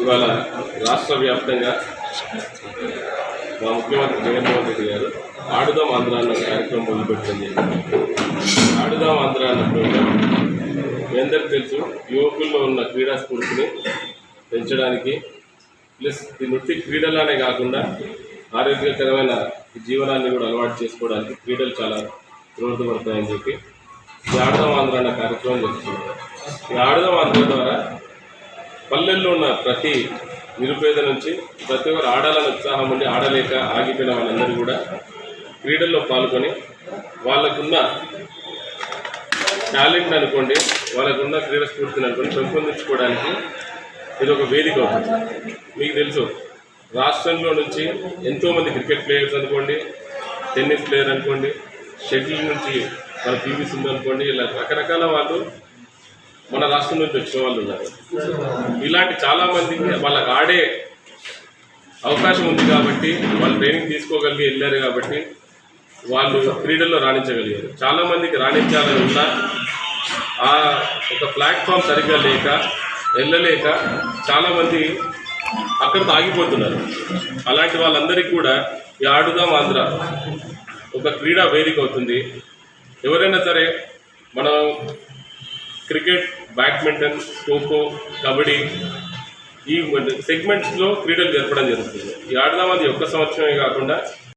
ఇవాళ రాష్ట్ర వ్యాప్తంగా మా ముఖ్యమంత్రి జగన్మోహన్ రెడ్డి గారు ఆడుదాం ఆంధ్ర అన్న కార్యక్రమం మొదలుపెట్టడం జరిగింది. ఆడుదాం ఆంధ్ర అన్న ప్రోగ్రాం మీ అందరికీ తెలుసు యువకుల్లో ఉన్న క్రీడా స్ఫూర్తిని పెంచడానికి ప్లస్ దీని నృత్య క్రీడలానే కాకుండా ఆరోగ్యకరమైన జీవనాన్ని కూడా అలవాటు చేసుకోవడానికి క్రీడలు చాలా దోహదపడతాయని చెప్పి ఈ ఆడదాం ఆంధ్ర అన్న కార్యక్రమం జరుగుతుంది. ఈ ఆడదాం ఆంధ్ర ద్వారా పల్లెల్లో ఉన్న ప్రతి నిరుపేద నుంచి ప్రతి ఒక్కరు ఆడాలని ఉత్సాహం ఉండి ఆడలేక ఆగిపోయిన వాళ్ళందరూ కూడా క్రీడల్లో పాల్గొని వాళ్ళకున్న టాలెంట్ అనుకోండి వాళ్ళకున్న క్రీడ స్ఫూర్తిని అనుకోండి పెంపొందించుకోవడానికి ఇది ఒక వేదిక అవుతుంది మీకు తెలుసు రాష్ట్రంలో నుంచి ఎంతోమంది క్రికెట్ ప్లేయర్స్ అనుకోండి టెన్నిస్ ప్లేయర్ అనుకోండి షటిల్ నుంచి మన పీవీ సింధు అనుకోండి ఇలా రకరకాల వాళ్ళు మన రాష్ట్రం నుంచి వచ్చిన వాళ్ళు ఉన్నారు. ఇలాంటి చాలా మందికి వాళ్ళకి ఆడే అవకాశం ఉంది కాబట్టి వాళ్ళు ట్రైనింగ్ తీసుకోగలిగి వెళ్ళారు కాబట్టి వాళ్ళు క్రీడల్లో రాణించగలిగారు. చాలా మందికి రాణించాలని ఉన్నా ఆ ఒక ప్లాట్ఫామ్ సరిగ్గా లేక వెళ్ళలేక చాలామంది అక్కడ ఆగిపోతున్నారు. అలాంటి వాళ్ళందరికీ కూడా ఈ ఆడుదాం ఆంధ్ర ఒక క్రీడా వేదిక అవుతుంది. ఎవరైనా సరే మనం క్రికెట్ బ్యాడ్మింటన్ ఖోఖో కబడ్డీ ఈ సెగ్మెంట్స్లో క్రీడలు జరపడం జరుగుతుంది. ఈ ఆడదాం అది ఒక్క సంవత్సరమే కాకుండా